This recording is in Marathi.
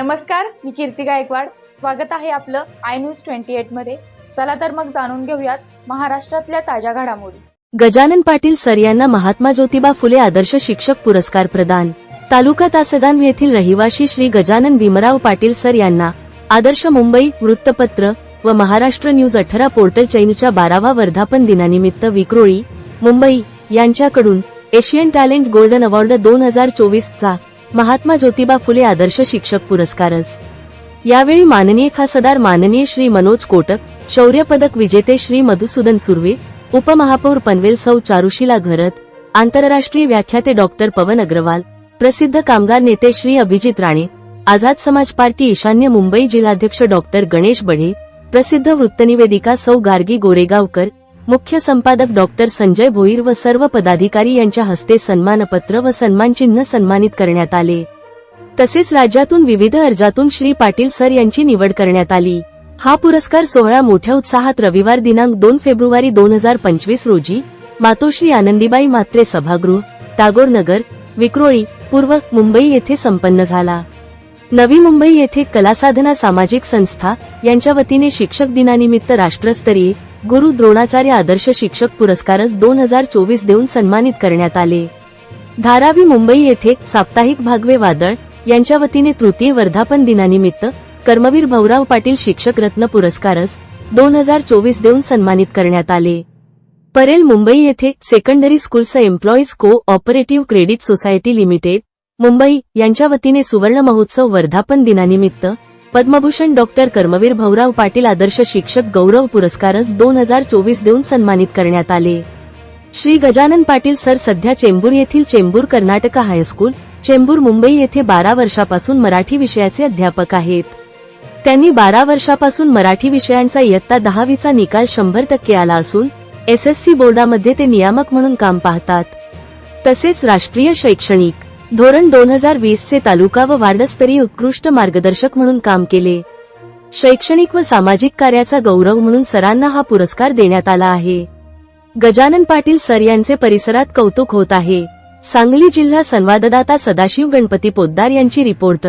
नमस्कार मी कीर्ती गायकवाड. स्वागत आहे आपलं आय न्यूज ट्वेंटी एटमध्ये. चला तर मग जाणून घेऊयात महाराष्ट्रातल्या ताज्या घडामोडी. गजानन पाटील सर यांना महात्मा ज्योतिबा फुले आदर्श शिक्षक पुरस्कार प्रदान. तालुका तासगांव येथील रहिवाशी श्री गजानन भीमराव पाटील सर यांना आदर्श मुंबई वृत्तपत्र व महाराष्ट्र न्यूज अठरा पोर्टल चैनच्या बारावा वर्धापन दिनानिमित्त विक्रोळी मुंबई यांच्याकडून एशियन टॅलेंट गोल्डन अवॉर्ड दोन हजार चोवीस चा महात्मा ज्योतिबा फुले आदर्श शिक्षक पुरस्कारच. यावेळी माननीय खासदार माननीय श्री मनोज कोटक शौर्य पदक विजेते श्री मधुसूदन सुर्वे उपमहापौर पनवेल सौ चारुशीला घरत आंतरराष्ट्रीय व्याख्याते डॉक्टर पवन अग्रवाल प्रसिद्ध कामगार नेते श्री अभिजित राणे आझाद समाज पार्टी ईशान्य मुंबई जिल्हाध्यक्ष डॉक्टर गणेश बढे प्रसिद्ध वृत्तनिवेदिका सौ गार्गी गोरेगावकर मुख्य संपादक डॉक्टर संजय भोईर व सर्व पदाधिकारी यांच्या हस्ते सन्मानपत्र व सन्मानचिन्ह सन्मानित करण्यात आले. तसेच राज्यातून विविध अर्जातून श्री पाटील सर यांची निवड करण्यात आली. हा पुरस्कार सोहळा मोठ्या उत्साहात रविवार दिनांक दोन फेब्रुवारी दोन हजार पंचवीस रोजी मातोश्री आनंदीबाई मात्रे सभागृह टागोर नगर विक्रोळी पूर्व मुंबई येथे संपन्न झाला. नवी मुंबई येथे कलासाधना सामाजिक संस्था यांच्या वतीने शिक्षक दिनानिमित्त राष्ट्रस्तरीय गुरु द्रोणाचार्य आदर्श शिक्षक पुरस्कारच दोन हजार चोवीस देऊन सन्मानित करण्यात आले. धारावी मुंबई येथे साप्ताहिक भागवे वादळ यांच्या वतीने तृतीय वर्धापन दिनानिमित्त कर्मवीर भाऊराव पाटील शिक्षक रत्न पुरस्कारच दोन हजार चोवीस देऊन सन्मानित करण्यात आले. परेल मुंबई येथे सेकंडरी स्कूलचं employees cooperative credit society limited Mumbai यांच्या वतीने सुवर्ण महोत्सव वर्धापन दिनानिमित्त पद्मभूषण डॉक्टर कर्मवीर भाऊराव पाटील आदर्श शिक्षक गौरव पुरस्कारच दोन हजार चोवीस देऊन सन्मानित करण्यात आले. श्री गजानन पाटील सर सध्या चेंबूर येथील चेंबूर कर्नाटक हायस्कूल चेंबूर मुंबई येथे बारा वर्षापासून मराठी विषयाचे अध्यापक आहेत. त्यांनी बारा वर्षापासून मराठी विषयांचा इयत्ता दहावीचा निकाल शंभर टक्के आला असून एसएससी बोर्डामध्ये ते नियामक म्हणून काम पाहतात. तसेच राष्ट्रीय शैक्षणिक धोरण दोन हजार वीस चे तालुका व वार्डस्तरीय उत्कृष्ट मार्गदर्शक म्हणून काम केले. शैक्षणिक व सामाजिक कार्याचा गौरव म्हणून सरांना हा पुरस्कार देण्यात आला आहे. गजानन पाटील सर यांचे परिसरात कौतुक होत आहे. सांगली जिल्हा संवाददाता सदाशिव गणपती पोद्दार यांची रिपोर्ट.